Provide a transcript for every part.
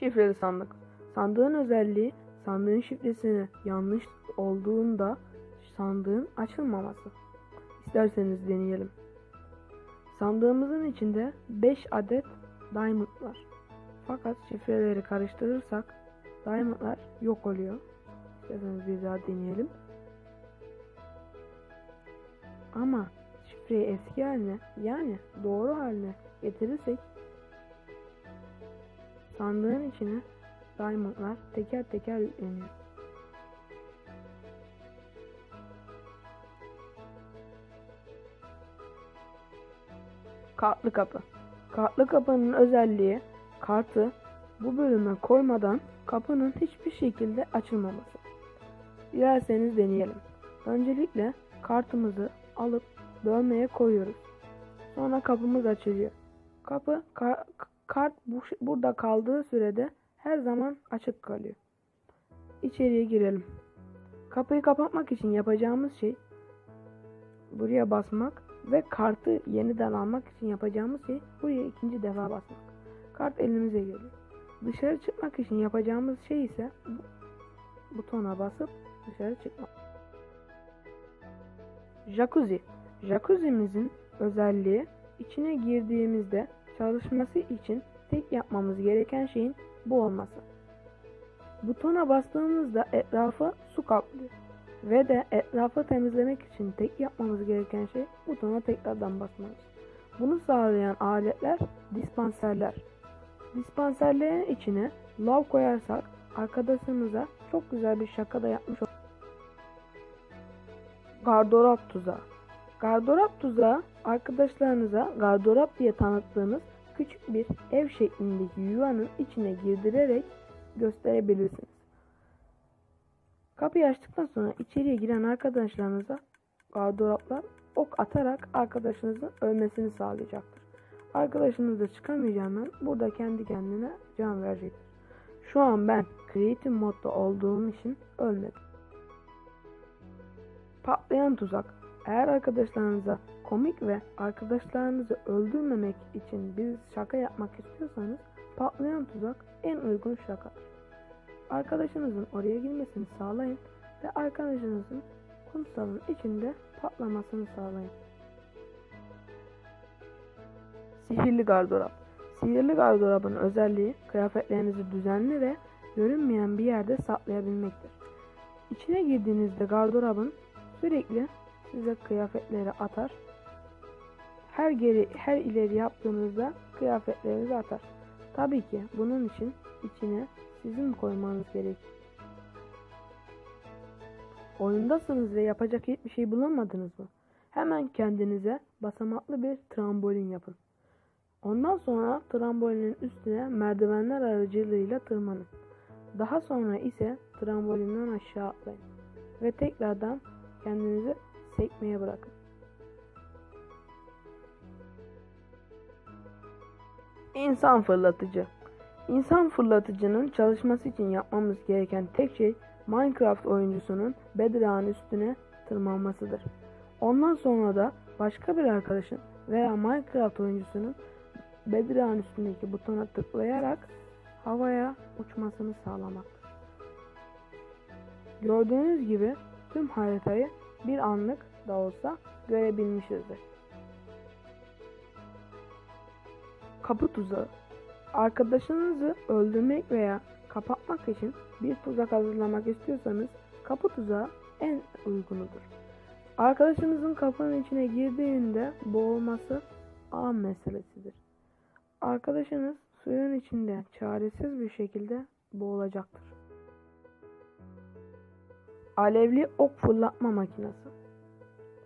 Şifreli sandık. Sandığın özelliği sandığın şifresini yanlış olduğunda sandığın açılmaması. İsterseniz deneyelim. Sandığımızın içinde 5 adet diamond var. Fakat şifreleri karıştırırsak diamondlar yok oluyor. İsterseniz bir daha deneyelim. Ama şifreyi eski haline yani doğru haline getirirsek sandığın içine diamondlar teker teker yükleniyor. Kartlı kapı. Kartlı kapının özelliği kartı bu bölüme koymadan kapının hiçbir şekilde açılmaması. Dilerseniz deneyelim. Öncelikle kartımızı alıp dövmeye koyuyoruz. Sonra kapımız açılıyor. Kapı ka- kart bu, burada kaldığı sürede her zaman açık kalıyor. İçeriye girelim. Kapıyı kapatmak için yapacağımız şey buraya basmak ve kartı yeniden almak için yapacağımız şey buraya ikinci defa basmak. Kart elimize geliyor. Dışarı çıkmak için yapacağımız şey ise bu- butona basıp dışarı çıkmak. Jacuzzi. Jacuzzi'mizin özelliği içine girdiğimizde çalışması için tek yapmamız gereken şeyin bu olması. Butona bastığımızda etrafı su kaplıyor. Ve de etrafı temizlemek için tek yapmamız gereken şey butona tekrardan basmamız. Bunu sağlayan aletler dispanserler. Dispanserlerin içine lav koyarsak arkadaşımıza çok güzel bir şaka da yapmış oluruz. Gardırop tuzağı. Gardırop tuzağı arkadaşlarınıza gardırop diye tanıttığınız küçük bir ev şeklindeki yuvanın içine girdirerek gösterebilirsiniz. Kapıyı açtıktan sonra içeriye giren arkadaşlarınıza gardıroplar ok atarak arkadaşınızın ölmesini sağlayacaktır. Arkadaşınız da çıkamayacağından burada kendi kendine can verecektir. Şu an ben creative modda olduğum için ölmedim. Patlayan tuzak. Eğer arkadaşlarınıza komik ve arkadaşlarınızı öldürmemek için bir şaka yapmak istiyorsanız patlayan tuzak en uygun şakadır. Arkadaşınızın oraya girmesini sağlayın ve arkadaşınızın kumsalın içinde patlamasını sağlayın. Sihirli gardırop. Sihirli gardırobun özelliği kıyafetlerinizi düzenli ve görünmeyen bir yerde saklayabilmektir. İçine girdiğinizde gardırobun sürekli size kıyafetleri atar. Her geri her ileri yaptığınızda kıyafetlerinizi atar. Tabii ki bunun için içine sizin koymanız gerek. Oyundasınız ve yapacak hiçbir şey bulamadınız mı? Hemen kendinize basamaklı bir trambolin yapın. Ondan sonra trambolinin üstüne merdivenler aracılığıyla tırmanın. Daha sonra ise trambolinden aşağı atlayın ve tekrardan kendinizi sekmeye bırakın. İnsan fırlatıcı. İnsan fırlatıcının çalışması için yapmamız gereken tek şey Minecraft oyuncusunun Bedrock'ın üstüne tırmanmasıdır. Ondan sonra da başka bir arkadaşın veya Minecraft oyuncusunun Bedrock'ın üstündeki butona tıklayarak havaya uçmasını sağlamaktır. Gördüğünüz gibi tüm haritayı bir anlık da olsa görebilmişizdir. Kapı tuzağı Arkadaşınızı öldürmek veya kapatmak için bir tuzak hazırlamak istiyorsanız kapı tuzağı en uygunudur. Arkadaşınızın kapının içine girdiğinde boğulması an meselesidir. Arkadaşınız suyun içinde çaresiz bir şekilde boğulacaktır. Alevli ok fırlatma makinesi.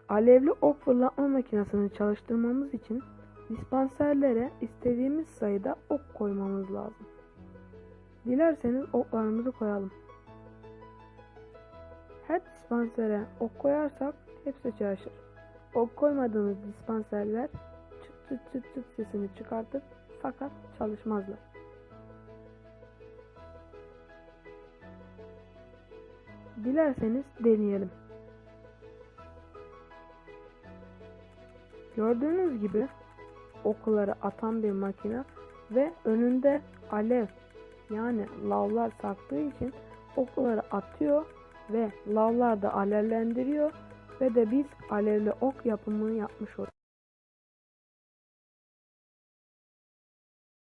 Alevli ok fırlatma makinesini çalıştırmamız için dispanserlere istediğimiz sayıda ok koymamız lazım. Dilerseniz oklarımızı koyalım. Her dispansere ok koyarsak hepsi çalışır. Ok koymadığımız dispanserler çıt çıt çıt çıt sesini çıkartır fakat çalışmazlar. Dilerseniz deneyelim. Gördüğünüz gibi okları atan bir makine ve önünde alev yani lavlar sarktığı için okları atıyor ve lavlar da alevlendiriyor ve de biz alevli ok yapımını yapmış oluyoruz.